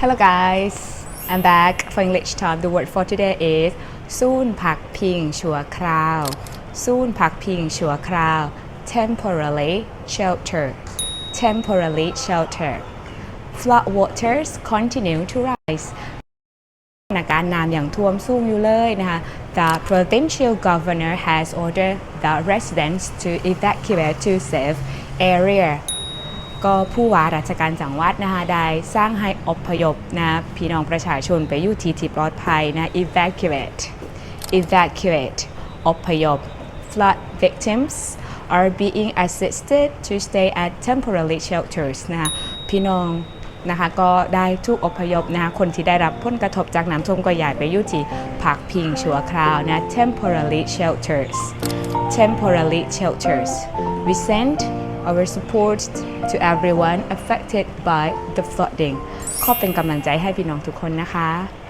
Hello guys I'm back for English time the word for today is ศูนย์พักพิงชั่วคราวศูนย์พักพิงชั่วคราว temporarily shelter temporarily shelter flood waters continue to rise สถานการณ์น้ำอย่างท่วมสูงอยู่เลยนะคะ The provincial governor has ordered the residents to evacuate to safe area ก็ผู้ว่าราชการจังหวัดนะคะได้สร้างให้อพยพนะพี่น้องประชาชนไปอยู่ที่ที่ปลอดภัยนะ evacuate evacuate อพยพ flood victims are being assisted to stay at temporary shelters นะคะพี่น้องนะคะก็ได้ทุกอพยพนะคะคนที่ได้รับผลกระทบจากน้ำท่วมก็ย้ายไปอยู่ที่พักพิงชั่วคราวนะ temporary shelters temporary shelters we send our support to everyone affected by the flooding ขอเป็นกำลังใจให้พี่น้องทุกคนนะคะ